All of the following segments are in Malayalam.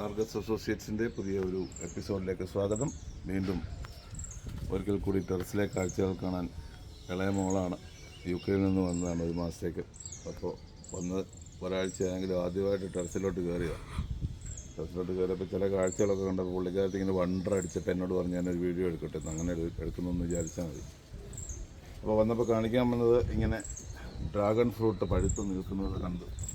ആർഗസ് അസോസിയേറ്റ്സിന്റെ പുതിയ ഒരു എപ്പിസോഡിലേക്ക് സ്വാഗതം. വീണ്ടും ഒരിക്കൽ കൂടി ടെറസിലെ കാഴ്ചകൾ കാണാൻ ഇളയ മോളാണ് യു കെയിൽ നിന്ന് വന്നതാണ് ഒരു മാസത്തേക്ക്. അപ്പോൾ വന്ന് ഒരാഴ്ചയാണെങ്കിലും ആദ്യമായിട്ട് ടെറസിലോട്ട് കയറിയതാണ് ടെറസിലോട്ട് കയറിയപ്പോൾ ചില കാഴ്ചകളൊക്കെ കണ്ടപ്പോൾ പുള്ളിക്കാരത്ത് ഇങ്ങനെ വണ്ടർ അടിച്ചപ്പോൾ എന്നോട് പറഞ്ഞ് ഞാനൊരു വീഡിയോ എടുക്കട്ടെ അങ്ങനെ എടു- എടുക്കുന്നെന്ന് വിചാരിച്ചാൽ മതി. അപ്പോൾ വന്നപ്പോൾ കാണിക്കാൻ വന്നത് ഇങ്ങനെ ഡ്രാഗൺ ഫ്രൂട്ട് പഴുത്ത് നിൽക്കുന്നത് കണ്ടു.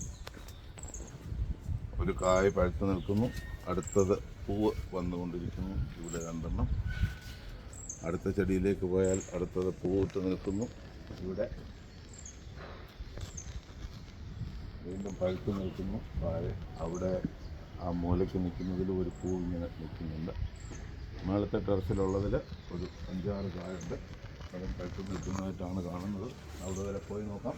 ഒരു കായ് പഴുത്തു നിൽക്കുന്നു. അടുത്തത് പൂവ് വന്നുകൊണ്ടിരിക്കുന്നു. ഇവിടെ രണ്ടെണ്ണം. അടുത്ത ചെടിയിലേക്ക് പോയാൽ അടുത്തത് പൂവിട്ട് നിൽക്കുന്നു. ഇവിടെ വീണ്ടും പഴുത്തു നിൽക്കുന്നു. താഴെ അവിടെ ആ മൂലയ്ക്ക് നിൽക്കുന്നതിൽ ഒരു പൂ ഇങ്ങനെ നിൽക്കുന്നുണ്ട്. മേളത്തെ ടെറസിലുള്ളതിൽ ഒരു അഞ്ചാറ് കായുണ്ട്. അതും പഴുത്തു നിൽക്കുന്നതായിട്ടാണ് കാണുന്നത്. അവിടെ വരെ പോയി നോക്കാം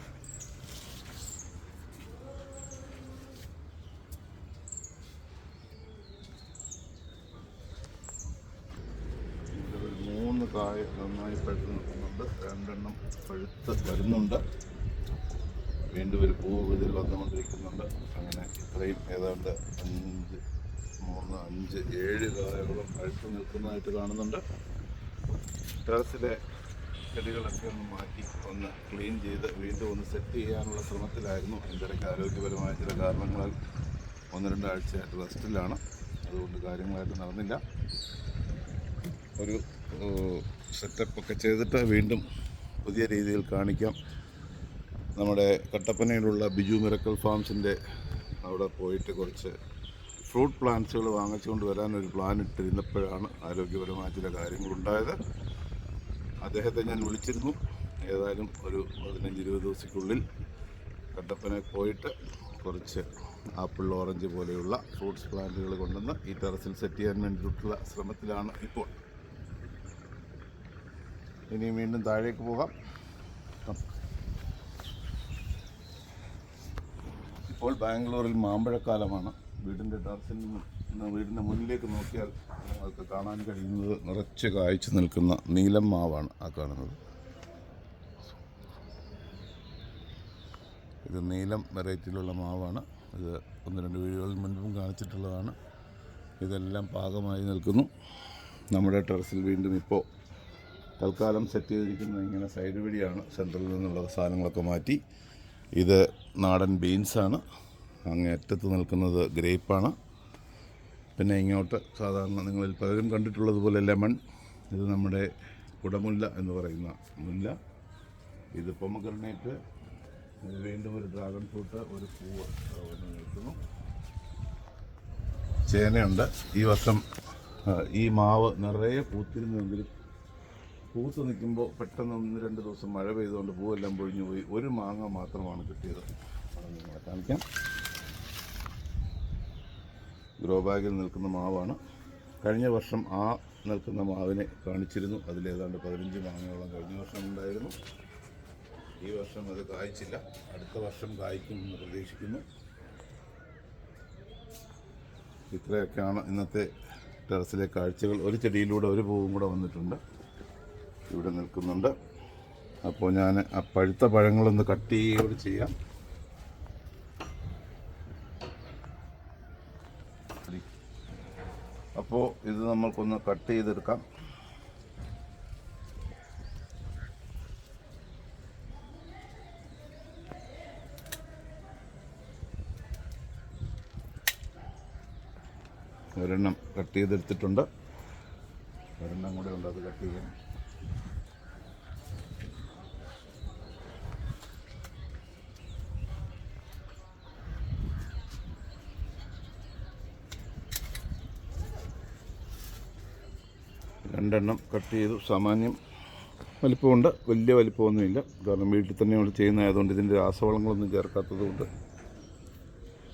ഇവിടെ ഒരു മൂന്ന് കായ നന്നായി പഴുത്ത് നിൽക്കുന്നുണ്ട് രണ്ടെണ്ണം പഴുത്ത് വരുന്നുണ്ട്. വീണ്ടും ഒരു പൂവ് ഇതിൽ വന്നുകൊണ്ടിരിക്കുന്നുണ്ട്. അങ്ങനെ ഇത്രയും ഏതാണ്ട് അഞ്ച് മൂന്ന് അഞ്ച് ഏഴ് കായകളും പഴുത്ത് നിൽക്കുന്നതായിട്ട് കാണുന്നുണ്ട്. ടെറസിലെ ചെടികളൊക്കെ ഒന്ന് മാറ്റി ഒന്ന് ക്ലീൻ ചെയ്ത് വീണ്ടും ഒന്ന് സെറ്റ് ചെയ്യാനുള്ള ശ്രമത്തിലായിരുന്നു. എന്റെ ഇടയ്ക്ക് ആരോഗ്യപരമായ ചില കാരണങ്ങളാൽ ഒന്ന് രണ്ടാഴ്ചയായിട്ട് റെസ്റ്റിലാണ്. അതുകൊണ്ട് കാര്യങ്ങളായിട്ട് നടന്നില്ല. ഒരു സെറ്റപ്പ് ഒക്കെ ചെയ്തിട്ട് വീണ്ടും പുതിയ രീതിയിൽ കാണിക്കാം. നമ്മുടെ കട്ടപ്പനയിലുള്ള ബിജു മിറക്കൽ ഫാംസിന്റെ അവിടെ പോയിട്ട് കുറച്ച് ഫ്രൂട്ട് പ്ലാന്റ്സുകൾ വാങ്ങിച്ചുകൊണ്ട് വരാൻ ഒരു പ്ലാൻ ഇട്ടിരുന്നപ്പോഴാണ് ആരോഗ്യപരമായ ചില കാര്യങ്ങളുണ്ടായത്. അദ്ദേഹത്തെ ഞാൻ വിളിച്ചിരുന്നു. ഏതായാലും ഒരു പതിനഞ്ച് ഇരുപത് ദിവസത്തിനുള്ളിൽ കട്ടപ്പന പോയിട്ട് കുറച്ച് ആപ്പിൾ ഓറഞ്ച് പോലെയുള്ള ഫ്രൂട്ട്സ് പ്ലാന്റുകൾ കൊണ്ടുവന്ന് ഈ ടെറസിൽ സെറ്റ് ചെയ്യാൻ വേണ്ടിയിട്ടുള്ള ശ്രമത്തിലാണ് ഇപ്പോൾ ഇനി വീണ്ടും താഴേക്ക് പോകാം. ഇപ്പോൾ ബാംഗ്ലൂരിൽ മാമ്പഴക്കാലമാണ്. വീടിന്റെ ടെറസിൽ നിന്ന് വീടിന്റെ മുന്നിലേക്ക് നോക്കിയാൽ നിങ്ങൾക്ക് കാണാൻ കഴിയുന്നത് നിറച്ച് കായ്ച്ചു നിൽക്കുന്ന നീലം മാവാണ് ആ കാണുന്നത്. ഇത് നീലം വെറൈറ്റിയിലുള്ള മാവാണ്. ഇത് ഒന്ന് രണ്ട് വീടുകളിൽ മുൻപും കാണിച്ചിട്ടുള്ളതാണ്. ഇതെല്ലാം പാകമായി നിൽക്കുന്നു. നമ്മുടെ ടെറസിൽ വീണ്ടും ഇപ്പോൾ തൽക്കാലം സെറ്റ് ചെയ്തിരിക്കുന്നത് ഇങ്ങനെ സൈഡ് വഴിയാണ്. സെൻട്രലിൽ നിന്നുള്ള സാധനങ്ങളൊക്കെ മാറ്റി. ഇത് നാടൻ ബീൻസാണ് അങ്ങേ അറ്റത്ത് നിൽക്കുന്നത് ഗ്രേപ്പാണ് പിന്നെ ഇങ്ങോട്ട് സാധാരണ നിങ്ങളിൽ പലരും കണ്ടിട്ടുള്ളതുപോലെ ലെമൺ ഇത് നമ്മുടെ കുടമുല്ല എന്ന് പറയുന്ന മുല്ല. ഇത് പൊമഗ്രനേറ്റ് വീണ്ടും ഒരു ഡ്രാഗൺ ഫ്രൂട്ട് ഒരു പൂവ്. നിൽക്കുന്നു. ചേനയുണ്ട്. ഈ വർഷം ഈ മാവ് നിറയെ പൂത്തിരുന്നെങ്കിലും പൂത്ത് നിൽക്കുമ്പോൾ പെട്ടെന്ന് ഒന്ന് രണ്ട് ദിവസം മഴ പെയ്തുകൊണ്ട് പൂവെല്ലാം പൊഴിഞ്ഞു പോയി. ഒരു മാങ്ങ മാത്രമാണ് കിട്ടിയത്. നിങ്ങളെ കാണിക്കാം. ഗ്രോ ബാഗിൽ നിൽക്കുന്ന മാവാണ്. കഴിഞ്ഞ വർഷം ആ നിൽക്കുന്ന മാവിനെ കാണിച്ചിരുന്നു. അതിലേതാണ്ട് പതിനഞ്ച് മാങ്ങയോളം കഴിഞ്ഞ വർഷം ഉണ്ടായിരുന്നു. ഈ വർഷം അത് കായ്ച്ചില്ല. അടുത്ത വർഷം കായ്ക്കുമെന്ന് പ്രതീക്ഷിക്കുന്നു. ഇത്രയൊക്കെയാണ് ഇന്നത്തെ ടെറസിലെ കാഴ്ചകൾ. ഒരു ചെടിയിലൂടെ ഒരു പൂവും കൂടെ വന്നിട്ടുണ്ട്. ഇവിടെ നിൽക്കുന്നുണ്ട്. അപ്പോൾ ഞാൻ ആ പഴുത്ത പഴങ്ങളൊന്ന് കട്ട് ചെയ്യുകയോട് ചെയ്യാം. അപ്പോൾ ഇത് നമ്മൾക്കൊന്ന് കട്ട് ചെയ്തെടുക്കാം. ഒരെണ്ണം കട്ട് ചെയ്തെടുത്തിട്ടുണ്ട്. ഒരെണ്ണം കൂടെ ഉണ്ട് അത് കട്ട് ചെയ്യാൻ രണ്ടെണ്ണം കട്ട് ചെയ്തു. സാമാന്യം വലിപ്പമുണ്ട്. വലിയ വലിപ്പമൊന്നുമില്ല. കാരണം വീട്ടിൽ തന്നെ നമ്മൾ ചെയ്യുന്നതായതുകൊണ്ട് ഇതിന്റെ രാസവളങ്ങളൊന്നും ചേർക്കാത്തത് കൊണ്ട്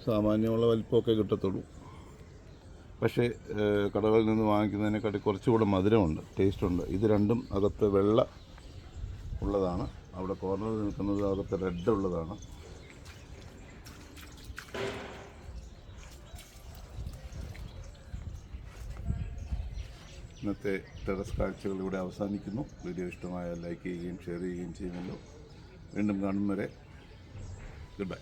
സാമാന്യമുള്ള വലിപ്പമൊക്കെ കിട്ടത്തുള്ളൂ. പക്ഷേ കടകളിൽ നിന്ന് വാങ്ങിക്കുന്നതിനെക്കാട്ടി കുറച്ചുകൂടെ മധുരമുണ്ട് ടേസ്റ്റുണ്ട്. ഇത് രണ്ടും അകത്ത് വെള്ള ഉള്ളതാണ്. അവിടെ കോർണറിൽ നിൽക്കുന്നത് അകത്ത് റെഡ് ഉള്ളതാണ്. ഇന്നത്തെ ടെറസ് കാഴ്ചകൾ ഇവിടെ അവസാനിക്കുന്നു. വീഡിയോ ഇഷ്ടമായാൽ ലൈക്ക് ചെയ്യുകയും ഷെയർ ചെയ്യുകയും ചെയ്യുമല്ലോ. വീണ്ടും കാണും വരെ. Good bye.